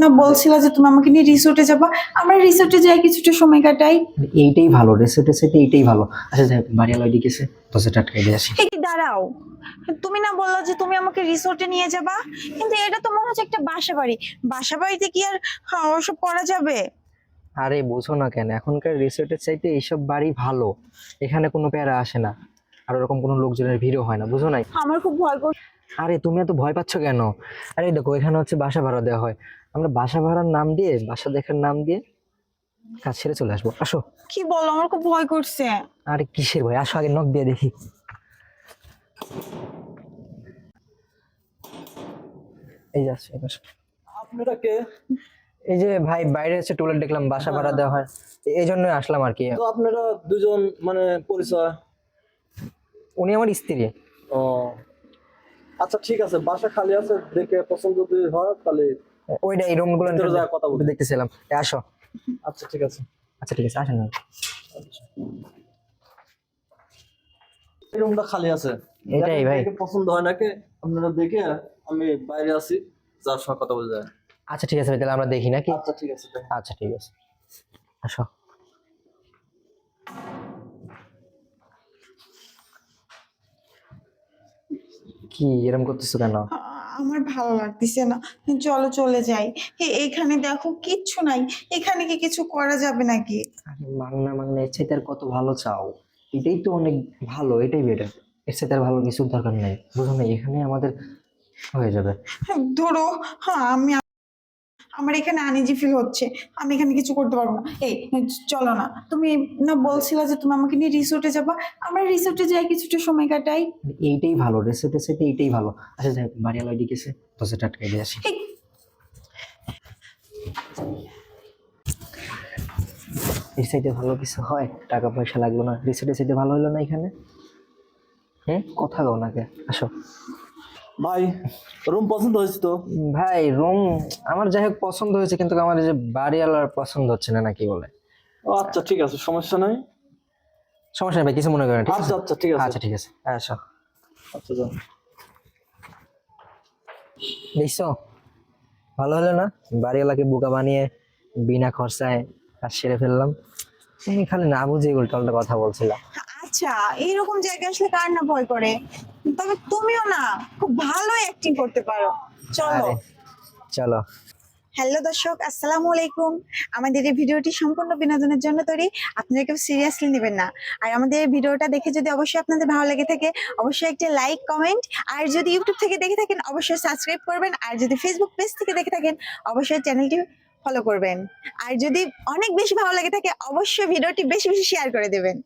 না বলছিল যে তুমি আমাকে নিয়ে রিসোর্টে যাবা। আমরা রিসোর্টে যাই কিছুটা সময় কাটাই। এইটাই ভালো রেসেটে সেটে এইটাই ভালো। আচ্ছা যাই হোক, বাড়িওয়ালা ওইদিকে এসে দশটা আটকে দিয়ে আসি। এই দাঁড়াও। তুমি না বলল যে তুমি আমাকে রিসোর্টে নিয়ে যাবা? কিন্তু এটা তো মনে হচ্ছে একটা বাসা বাড়ি। বাসা বাড়িতে কি আর ওসব করা যাবে? আরে বোঝো না কেন এখনকার রিসোর্টের চাইতে এইসব বাড়ি ভালো। এখানে কোনো প্যারা আসে না। আর ওরকম কোনো লোকজনের ভিড়ও হয় না বুঝো নাই? আমার খুব ভয় করছে আরে তুমি এত ভয় পাচ্ছ কেন? আরে দেখো এখানে হচ্ছে বাসা ভাড়া দেওয়া হয়। আমরা বাসা ভাড়ার নাম দিয়ে বাসা দেখার নাম দিয়ে কাজ ছেড়ে চলে আসব। আসো। কি বলো আমার খুব ভয় করছে। আরে কিসের ভয়? আসো আগে নখ দিয়ে দেখি। এই যাচ্ছে আপনারা কে? এই যে ভাই বাইরে হচ্ছে টুলেট দেখলাম বাসা ভাড়া দেওয়া হয়। এই জন্যই আসলাম আর কি। তো আপনারা দুজন মানে পরিচয়? উনি আমার স্ত্রী। ও। আচ্ছা ঠিক আছে বাসা খালি আছে দেখে পছন্দ যদি হয় তাহলে ওইটা এই রুমগুলো কথা বলি। দেখতেছিলাম। আসো। আচ্ছা ঠিক আছে। আচ্ছা ঠিক আছে আসেন না। এই রুমটা খালি আছে। এটাই ভাই। পছন্দ হয় নাকি আপনারা দেখে আমি বাইরে আছি যার সঙ্গে কথা বলে যায় আচ্ছা ঠিক আছে ভাই, তাহলে আমরা দেখি নাকি? আচ্ছা ঠিক আছে আচ্ছা ঠিক আছে। আসো। কি? এরকম করতেছো কেন? আমার ভালো লাগতেছে না। চলো চলে যাই। এখানে দেখো কিচ্ছু নাই। এখানে কি কিছু করা যাবে নাকি? আরে মাংনা মাংনা এর চাইতে আর কত ভালো চাও? এটাই তো অনেক ভালো এটাই বেটার এর চাইতে আর ভালো কিছুর দরকার নেই। বুঝো না এখানে আমাদের হয়ে যাবে। ধরো হ্যাঁ আমি আমার এখানে আনিজি ফিল হচ্ছে আমি এখানে কিছু করতে পারব না। এই চলো না। তুমি না বলছিলে যে তুমি আমাকে নিয়ে রিসোর্টে যাবা? আমরা রিসোর্টে যাই কিছুটা সময় কাটাই। এইটাই ভালো রেসেটে সেটে এইটাই ভালো। আচ্ছা যাই বাড়িওয়ালা ওইদিকে এসে দশটা আটকে দিয়ে আসি। এই, এর চাইতে ভালো কিছু হয়? টাকা পয়সা লাগল না। রিসেটের চাইতে ভালো হলো না এখানে? হ্যাঁ কথা গাও নাকে আসো। ভাই রুম পছন্দ হয়েছে তো? ভাই রুম আমার যাই হোক পছন্দ হয়েছে কিন্তু আমার এই যে বাড়িওয়ালার পছন্দ হচ্ছে না নাকি বলে? ও, আচ্ছা ঠিক আছে সমস্যা নাই। সমস্যা নেই ভাই কিছু মনে করেন আচ্ছা আচ্ছা ঠিক আছে। আচ্ছা ঠিক আছে আসো। আচ্ছা যান দেখছ? ভালো হলো না? বাড়িওয়ালাকে বোকা বানিয়ে বিনা খরচায় কাজ সেরে ফেললাম। খালি না বুঝে উল্টা উল্টা কথা বলছিলাম। আচ্ছা এইরকম জায়গায় আসলে কার না ভয় করে? তবে তুমিও না খুব ভালো অ্যাক্টিং করতে পারো। চলো। চলো। হ্যালো দর্শক আসসালামু আলাইকুম। আমাদের এই ভিডিওটি সম্পূর্ণ বিনোদনের জন্য তৈরি। আপনারা কেউ সিরিয়াসলি নেবেন না। আর আমাদের এই ভিডিওটা দেখে যদি অবশ্যই আপনাদের ভালো লেগে থাকে অবশ্যই একটা লাইক কমেন্ট আর যদি ইউটিউব থেকে দেখে থাকেন অবশ্যই সাবস্ক্রাইব করবেন। আর যদি ফেসবুক পেজ থেকে দেখে থাকেন অবশ্যই চ্যানেলটি ফলো করবেন। আর যদি অনেক বেশি ভালো লেগে থাকে অবশ্যই ভিডিওটি বেশি বেশি শেয়ার করে দেবেন।